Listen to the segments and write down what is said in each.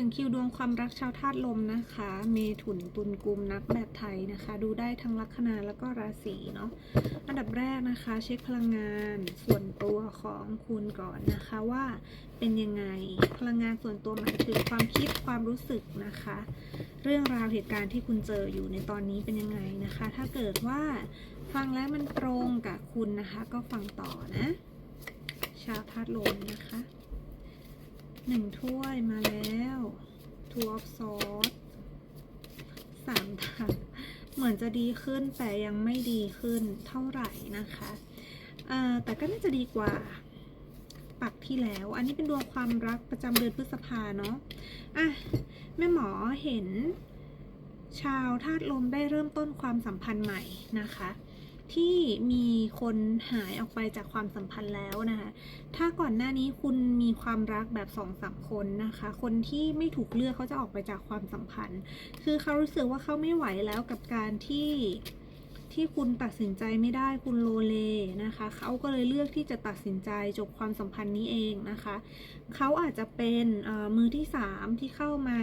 ถึงคิวดวงความรักชาวธาตุลมนะคะ เมถุนตุลกุมนับแบบไทยนะคะ ดูได้ทั้งลัคนาแล้วก็ราศีเนาะอันดับแรกนะคะ เช็คพลังงานส่วนตัวของคุณก่อนนะคะว่าเป็นยังไงพลังงานส่วนตัวหมายถึงความคิดความรู้สึกนะคะ เรื่องราวเหตุการณ์ที่คุณเจออยู่ในตอนนี้เป็นยังไงนะคะ ถ้าเกิดว่าฟังแล้วมันตรงกับคุณนะคะ ก็ฟังต่อนะ ชาวธาตุลมนะคะ หนึ่งถ้วยมาแล้ว two of swords สามดาบเหมือนจะดีขึ้นแต่ยังไม่ดีขึ้นเท่าไหร่นะคะแต่ก็น่าจะดีกว่าปักที่แล้ว อันนี้เป็นดวงความรักประจำเดือนพฤษภาเนาะอะแม่หมอเห็นชาวธาตุลมได้เริ่มต้นความสัมพันธ์ใหม่นะคะ ที่มีคนหายออกไปจากความสัมพันธ์แล้วนะคะ ถ้าก่อนหน้านี้คุณมีความรักแบบสองสามคนนะคะ คนที่ไม่ถูกเลือกเขาจะออกไปจากความสัมพันธ์ คือเขารู้สึกว่าเขาไม่ไหวแล้วกับการที่ที่คุณตัดสินใจไม่ได้คุณโลเลนะคะ เขาก็เลยเลือกที่จะตัดสินใจจบความสัมพันธ์นี้เองนะคะ เขาอาจจะเป็นมือที่สามที่เข้ามา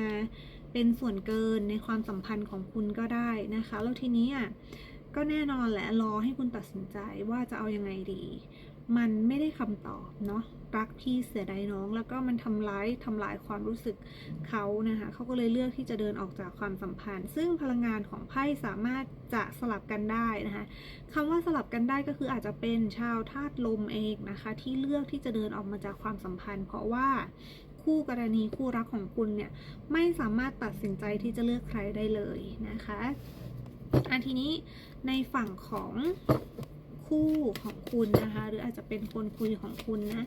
เป็นส่วนเกินในความสัมพันธ์ของคุณก็ได้นะคะ แล้วทีนี้อะ ก็แน่นอนแหละรอให้คุณตัดสินใจว่าจะเอายังไงดี มันไม่ได้คำตอบเนาะรักพี่เสียดายน้อง แล้วก็มันทำร้ายทำลายความรู้สึกเขานะคะเขาก็เลยเลือกที่จะเดินออกจากความสัมพันธ์ ซึ่งพลังงานของไพ่สามารถจะสลับกันได้นะคะคำว่าสลับกันได้ก็คืออาจจะเป็นชาวธาตุลมเองนะคะ ที่เลือกที่จะเดินออกมาจากความสัมพันธ์ เพราะว่าคู่กรณีคู่รักของคุณเนี่ยไม่สามารถตัดสินใจที่จะเลือกใครได้เลยนะคะ อันทีนี้ในฝั่งของคู่ของคุณนะคะ หรืออาจจะเป็นคนคุยของคุณนะ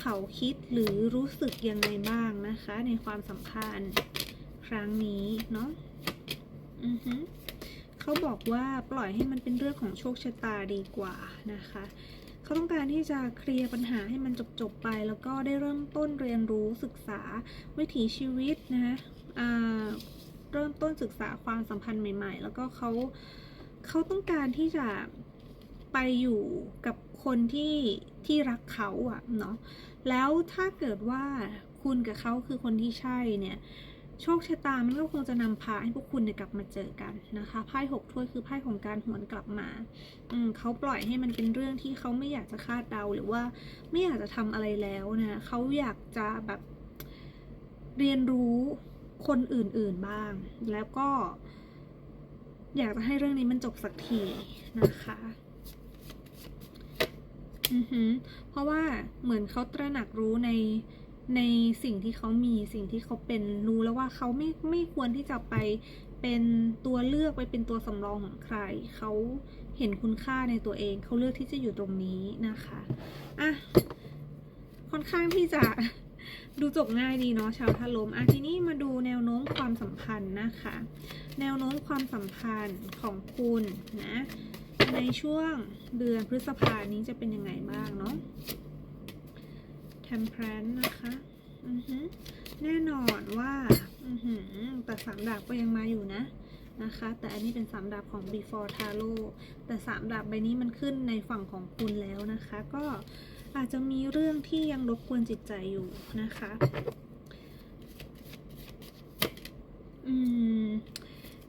เขาคิดหรือรู้สึกยังไงบ้างนะคะ ในความสัมพันธ์ครั้งนี้เนาะอือฮึเขาบอกว่าปล่อยให้มันเป็นเรื่องของโชคชะตาดีกว่านะคะเขาต้องการที่จะเคลียร์ปัญหาให้มันจบๆไป แล้วก็ได้เริ่มต้นเรียนรู้ศึกษาวิถีชีวิตนะคะอ่า เริ่มต้นศึกษาความสัมพันธ์ใหม่ ๆ แล้วก็เขาเขาต้องการที่จะไปอยู่กับคนที่ที่รักเขาอะเนาะแล้วถ้าเกิดว่าคุณกับเขาคือคนที่ใช่เนี่ยโชคชะตา มันก็คงจะนำพาให้พวกคุณเนี่ยกลับมาเจอกันนะคะ ไพ่หกถ้วยคือไพ่ของการหวนกลับมาอืมเขาปล่อยให้มันเป็นเรื่องที่เขาไม่อยากจะคาดเดาหรือว่าไม่อยากจะทำอะไรแล้วนะเขาอยากจะแบบเรียนรู้ คนอื่นๆบ้าง แล้วก็ อยากจะให้เรื่องนี้มันจบสักทีนะคะอือหือเพราะว่าเหมือนเขาตระหนักรู้ในในสิ่งที่เขามีสิ่งที่เขาเป็นรู้แล้วว่าเขาไม่ไม่ควรที่จะไปเป็นตัวเลือกไปเป็นตัวสำรองของใคร เขาเห็นคุณค่าในตัวเอง เขาเลือกที่จะอยู่ตรงนี้นะคะอะค่อนข้างที่จะ ดูจบง่ายดีเนาะชาวทาลมอะทีนี้มาดูแนวโน้มความสัมพันธ์นะคะ แนวโน้มความสัมพันธ์ของคุณนะในช่วงเดือนพฤษภานี้จะเป็นยังไงบ้างเนาะ temperance นะคะแน่นอนว่าแต่สามดาบก็ยังมาอยู่นะนะคะ แต่อันนี้เป็นสามดาบของ before tarot แต่สามดาบใบนี้มันขึ้นในฝั่งของคุณแล้วนะคะ ก็ อาจจะมีเรื่องที่ยังรบกวนจิตใจอยู่นะคะ อืม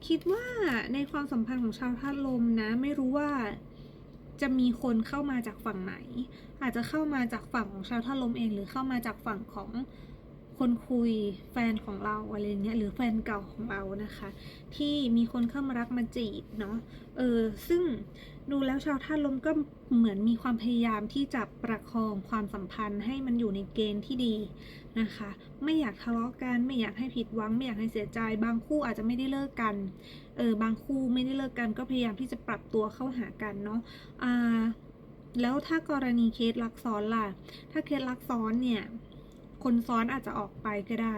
คิดว่าในความสัมพันธ์ของชาวธาตุลมนะ ไม่รู้ว่าจะมีคนเข้ามาจากฝั่งไหน อาจจะเข้ามาจากฝั่งของชาวธาตุลมเอง หรือเข้ามาจากฝั่งของ คนคุยแฟนของเราอะไรเงี้ยหรือแฟนเก่าของเรานะคะ ที่มีคนเข้ามารักมาจีบเนาะเออซึ่งดูแล้วชาวธาตุลมก็เหมือนมีความพยายามที่จะประคองความสัมพันธ์ให้มันอยู่ในเกณฑ์ที่ดีนะคะ ไม่อยากทะเลาะกันไม่อยากให้ผิดหวัง ไม่อยากให้เสียใจ บางคู่อาจจะไม่ได้เลิกกันเออบางคู่ไม่ได้เลิกกันก็พยายามที่จะปรับตัวเข้าหากันเนาะอ่าแล้วถ้ากรณีเคสรักซ้อนล่ะ ถ้าเคสรักซ้อนเนี่ย คนซ้อนอาจจะออกไปก็ได้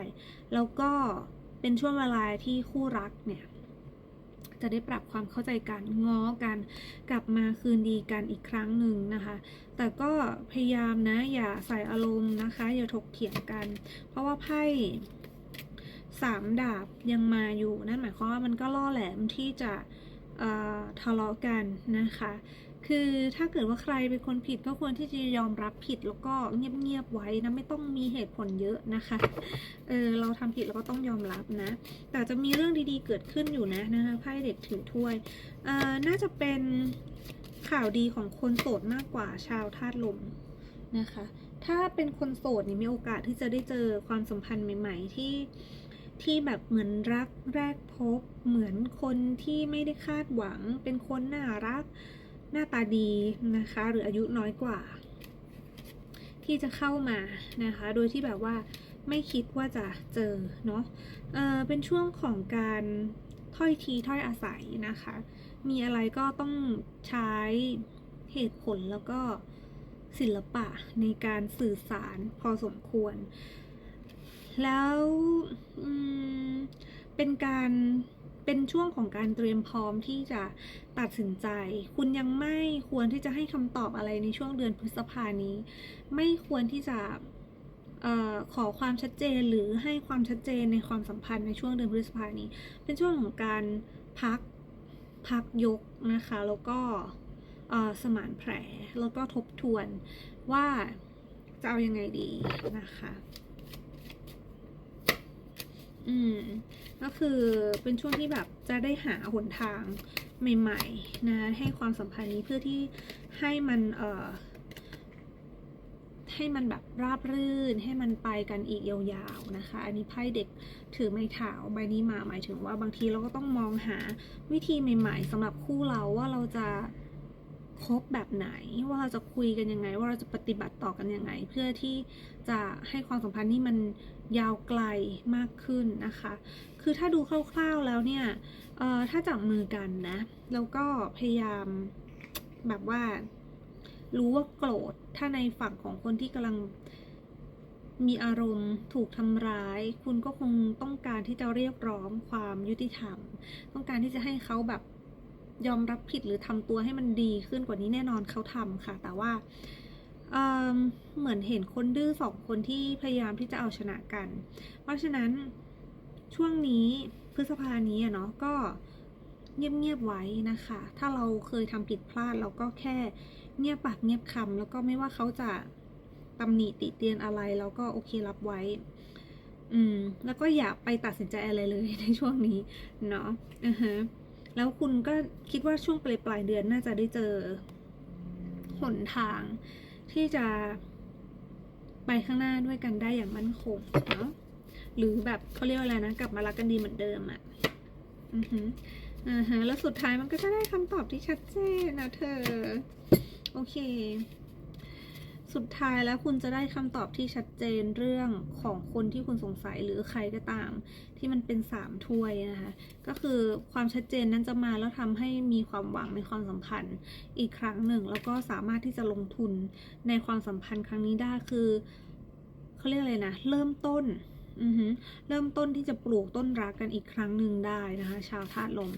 แล้วก็เป็นช่วงเวลาที่คู่รักเนี่ยจะได้ปรับความเข้าใจกันง้อกัน กลับมาคืนดีกันอีกครั้งหนึ่งนะคะ แต่ก็พยายามนะอย่าใส่อารมณ์นะคะ อย่าถกเถียงกัน เพราะว่าไพ่สามดาบยังมาอยู่ นั่นหมายความว่ามันก็ล่อแหลมที่จะทะเลาะกันนะคะ คือถ้าเกิดว่าใครเป็นคนผิดก็ควรที่จะยอมรับผิดแล้วก็เงียบๆไว้นะไม่ต้องมีเหตุผลเยอะนะคะ เออเราทำผิดเราก็ต้องยอมรับนะ แต่จะมีเรื่องดีๆเกิดขึ้นอยู่นะนะคะไพ่เด็กถือถ้วยเอ่อน่าจะเป็นข่าวดีของคนโสดมากกว่าชาวธาตุลมนะคะ ถ้าเป็นคนโสดนี่มีโอกาสที่จะได้เจอความสัมพันธ์ใหม่ ๆ ที่ที่แบบเหมือนรักแรกพบ เหมือนคนที่ไม่ได้คาดหวัง เป็นคนน่ารัก หน้าตาดีนะคะ หรืออายุน้อยกว่า ที่จะเข้ามานะคะ โดยที่แบบว่าไม่คิดว่าจะเจอเนาะเออเป็นช่วงของการถ้อยทีถ้อยอาศัยนะคะ มีอะไรก็ต้องใช้เหตุผลแล้วก็ศิลปะในการสื่อสารพอสมควร แล้วเป็นการ เป็นช่วงของการเตรียมพร้อมที่จะตัดสินใจ คุณยังไม่ควรที่จะให้คำตอบอะไรในช่วงเดือนพฤษภานี้ ไม่ควรที่จะออขอความชัดเจนหรือให้ความชัดเจนในความสัมพันธ์ในช่วงเดือนพฤษภานี้ เป็นช่วงของการพักพักยกนะคะ แล้วก็สมานแผลแล้วก็ทบทวนว่าจะเอายังไงดีนะคะ อืม ก็คือเป็นช่วงที่แบบจะได้หาหนทางใหม่ๆนะให้ความสัมพันธ์นี้เพื่อที่ให้มันเอ่อให้มันแบบราบรื่นให้มันไปกันอีกยาวๆนะคะ อันนี้ไพ่เด็กถือไม้เท้าใบนี้มาหมายถึงว่าบางทีเราก็ต้องมองหาวิธีใหม่ ๆสำหรับคู่เราว่าเราจะ คบแบบไหน ว่าเราจะคุยกันยังไง ว่าเราจะปฏิบัติต่อกันยังไง เพื่อที่จะให้ความสัมพันธ์นี่มันยาวไกลมากขึ้นนะคะ คือถ้าดูคร่าวๆแล้วเนี่ยเออถ้าจับมือกันนะแล้วก็พยายามแบบว่ารู้ว่าโกรธถ้าในฝั่งของคนที่กำลังมีอารมณ์ถูกทำร้าย คุณก็คงต้องการที่จะเรียกร้องความยุติธรรม ต้องการที่จะให้เขาแบบ ยอมรับผิดหรือทำตัวให้มันดีขึ้นกว่านี้แน่นอนเขาทำค่ะ แต่ว่าเเหมือนเห็นคนดื้อสองคนที่พยายามที่จะเอาชนะกัน เพราะฉะนั้นช่วงนี้พฤษภานี้เนาะก็เงียบๆไว้นะคะ ถ้าเราเคยทำผิดพลาดเราก็แค่เงียบปากเงียบคำแล้วก็ไม่ว่าเขาจะตำหนิติเตียนอะไรเราก็โอเครับไว้ อืม แล้วก็อย่าไปตัดสินใจอะไรเลยในช่วงนี้เนาะอือฮะ แล้วคุณก็คิดว่าช่วงปลายปลายเดือนน่าจะได้เจอหนทางที่จะไปข้างหน้าด้วยกันได้อย่างมั่นคงเนาะหรือแบบเขาเรียกว่าอะไรนะ กลับมารักกันดีเหมือนเดิมอะ่ะอือฮึอ่าฮะแล้วสุดท้ายมันก็จะได้คำตอบที่ชัดเจนนะเธอ โอเค สุดท้ายแล้วคุณจะได้คำตอบที่ชัดเจนเรื่องของคนที่คุณสงสัยหรือใครก็ตาม ที่มันเป็นสามถ้วยนะคะก็คือความชัดเจนนั้นจะมาแล้วทำให้มีความหวังในความสัมพันธ์อีกครั้งหนึ่ง แล้วก็สามารถที่จะลงทุนในความสัมพันธ์ครั้งนี้ได้คือเขาเรียกอะไรนะเริ่มต้นเริ่มต้นที่จะปลูกต้นรักกันอีกครั้งหนึ่งได้นะคะ ชาวธาตุลม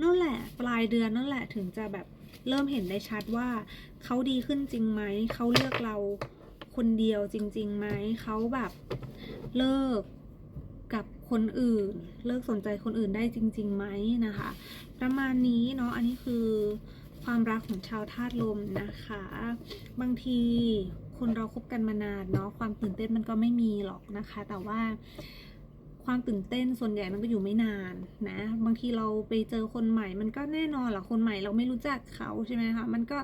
นั่นแหละ ปลายเดือนนั่นแหละถึงจะแบบ เริ่มเห็นได้ชัดว่าเขาดีขึ้นจริงไหม เขาเลือกเราคนเดียวจริงๆไหม เขาแบบเลิกกับคนอื่น เลิกสนใจคนอื่นได้จริงๆไหมนะคะ ประมาณนี้เนาะ อันนี้คือความรักของชาวธาตุลมนะคะ บางทีคนเราคบกันมานานเนาะ ความตื่นเต้นมันก็ไม่มีหรอกนะคะ แต่ว่า ความตื่นเต้นส่วนใหญ่มันก็อยู่ไม่นานนะ บางทีเราไปเจอคนใหม่ มันก็แน่นอนหละคนใหม่เราไม่รู้จักเขาใช่ไหมคะมันก็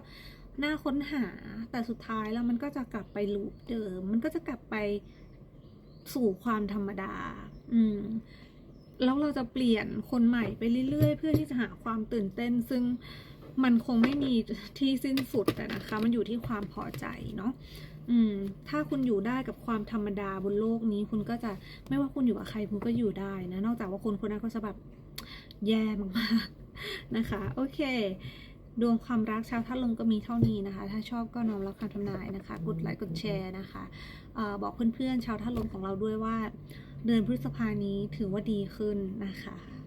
น่าค้นหาแต่สุดท้ายแล้วมันก็จะกลับไปลูปเดิม มันก็จะกลับไปสู่ความธรรมดา อืมแล้วเราจะเปลี่ยนคนใหม่ไปเรื่อยๆ เพื่อที่จะหาความตื่นเต้น ซึ่งมันคงไม่มีที่สิ้นสุดแต่นะคะ มันอยู่ที่ความพอใจเนาะ อืม ถ้าคุณอยู่ได้กับความธรรมดาบนโลกนี้ คุณก็จะไม่ว่าคุณอยู่กับใครคุณก็อยู่ได้นะ นอกจากว่าคนคนนั้นก็จะแบบแย่มากๆนะคะ โอเค ดวงความรักชาวท่าตุลมก็มีเท่านี้นะคะ ถ้าชอบก็น้อมรับคำทำนายนะคะ กดไลค์กดแชร์นะคะออบอกเพื่อนๆชาวท่าตุลมของเราด้วยว่า เดือนพฤษภานี้ถือว่าดีขึ้นนะคะ